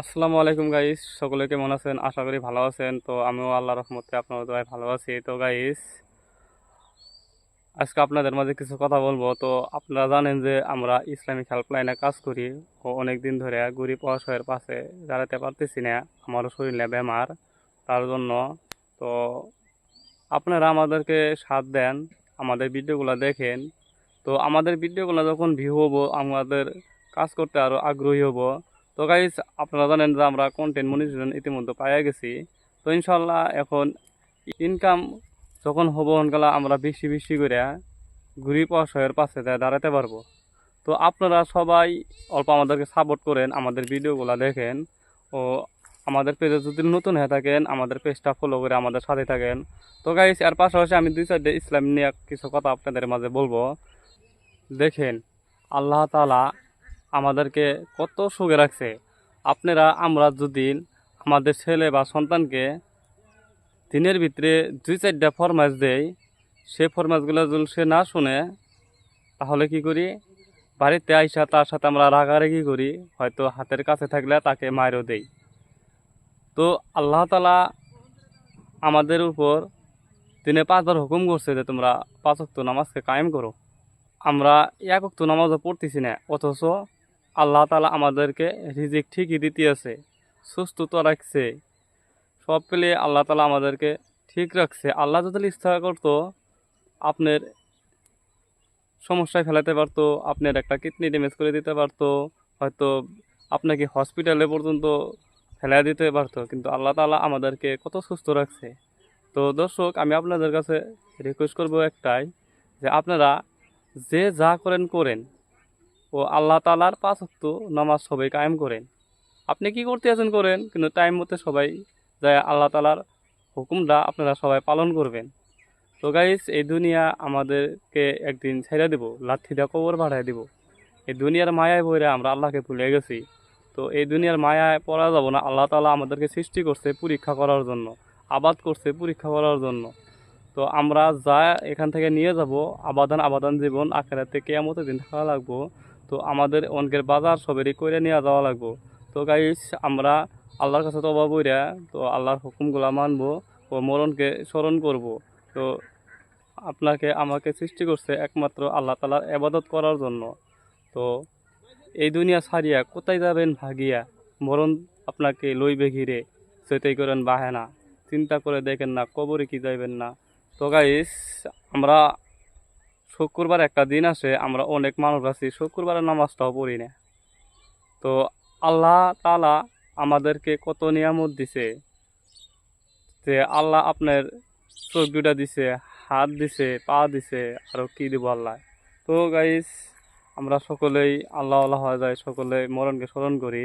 আসসালামু আলাইকুম গাইস সকলে কেমন আছেন? আশা করি ভালো আছেন। তো আমিও আল্লাহ রহমতে আপনার দোয়ায় ভালো আছি। তো গাইস আজকে আপনাদের মাঝে কিছু কথা বলব। তো আপনারা জানেন যে আমরা ইসলামিক হেল্পলাইনে কাজ করি ও অনেক দিন ধরে গরিব অসহায়ের পাশে দাঁড়াতে পারতেছি না। আমারও শরীরে বেমার, তার জন্য। তো আপনারা আমাদেরকে সাথ দেন, আমাদের ভিডিওগুলো দেখেন। তো আমাদের ভিডিওগুলো যখন ভিউ হব, আমাদের কাজ করতে আরও আগ্রহী হব। তো গাইজ আপনারা জানেন যে আমরা কন্টেন্ট মনিটরিং ইতিমধ্যে পাইয়া গেছি। তো ইনশাল্লাহ এখন ইনকাম যখন হব অনকালা আমরা বেশি বেশি করে গরিব অসহায়ের পাশে দাঁড়াতে পারব। তো আপনারা সবাই অল্প আমাদেরকে সাপোর্ট করেন, আমাদের ভিডিওগুলো দেখেন ও আমাদের পেজে যদি নতুন হয়ে থাকেন, আমাদের পেজটা ফলো করে আমাদের সাথে থাকেন। তো গাইজ এর পাশাপাশি আমি দুই চারটে ইসলাম নিয়ে কিছু কথা আপনাদের মাঝে বলব। দেখেন, আল্লাহ তালা আমাদেরকে কত সুখে রাখছে। আপনারা, আমরা যদি আমাদের ছেলে বা সন্তানকে দিনের ভিতরে দুই চারটা ফরমাস দেই সে ফরমাসগুলো যদি সে না শুনে, তাহলে কি করি? বাড়িতে আইসা তার সাথে আমরা রাগারাগি করি, হয়তো হাতের কাছে থাকলে তাকে মায়েরও দেই। তো আল্লাহ তালা আমাদের উপর দিনে পাঁচবার হুকুম করছে যে তোমরা পাঁচ ওয়াক্ত নামাজকে কায়েম করো। আমরা এক নামাজও পড়তেছি না, অথচ আল্লাহ তালা আমাদেরকে রিজিক ঠিকই দিতেছে সুস্থ তো রাখছে। সব পেলে আল্লাহ তালা আমাদেরকে ঠিক রাখছে। আল্লাহ যদি ইচ্ছা করতো, আপনার সমস্যায় ফেলাতে পারতো, আপনার একটা কিডনি ড্যামেজ করে দিতে পারতো, হয়তো আপনাকে হসপিটালে পর্যন্ত ফেলাই দিতে পারতো, কিন্তু আল্লাহ তালা আমাদেরকে কত সুস্থ রাখছে। তো দর্শক, আমি আপনাদের কাছে রিকোয়েস্ট করব একটাই, যে আপনারা যে যা করেন করেন। ও আল্লাহ তালার পাঁচ অক্ত নামাজ সবাই কায়েম করেন। আপনি কি করতে আছেন করেন, কিন্তু টাইম মতো সবাই যায় আল্লাহ তালার হুকুমটা আপনারা সবাই পালন করবেন। তো গাইস এই দুনিয়া আমাদেরকে একদিন ছেড়ে দেব দিয়ে কবর বাড়াই দিব। এই দুনিয়ার মায়ায় বইরে আমরা আল্লাহকে ভুলে গেছি। তো এই দুনিয়ার মায়ায় পড়া যাব না, আল্লাহ তালা আমাদেরকে সৃষ্টি করছে পরীক্ষা করার জন্য, আবাদ করছে পরীক্ষা করার জন্য। তো আমরা যা এখান থেকে নিয়ে যাব, আবাদান আবাদান জীবন, আখেরাতে কেয়ামতের দিন থাকা লাগবো। তো আমাদের অনেকের বাজার সবেরই করে নিয়ে যাওয়া লাগবো। তো গাইস আমরা আল্লাহর কাছে তবা বইরা তো আল্লাহর হুকুমগুলা মানবো ও মরণকে স্মরণ করব। তো আপনাকে, আমাকে সৃষ্টি করছে একমাত্র আল্লাহ তালার আবাদত করার জন্য। তো এই দুনিয়া ছাড়িয়া কোথায় যাবেন ভাগিয়া? মরণ আপনাকে লইবে ঘিরে, সেটাই করেন বাহে না চিন্তা করে দেখেন না, কবরে কি যাইবেন না। তো গাইস আমরা শুক্রবার একটা দিন আসে আমরা অনেক মানুষ আছি, শুক্রবারের নামাজটাও পড়ি না। তো আল্লাহ তালা আমাদেরকে কত নিয়ামত দিছে যে আল্লাহ আপনার চোখ দুটা দিছে, হাত দিছে, পা দিছে আরও কি দিব আল্লাহ? তো গাইস আমরা সকলেই আল্লাহ আল্লাহ হয়ে যায় সকলে মরণকে স্মরণ করি।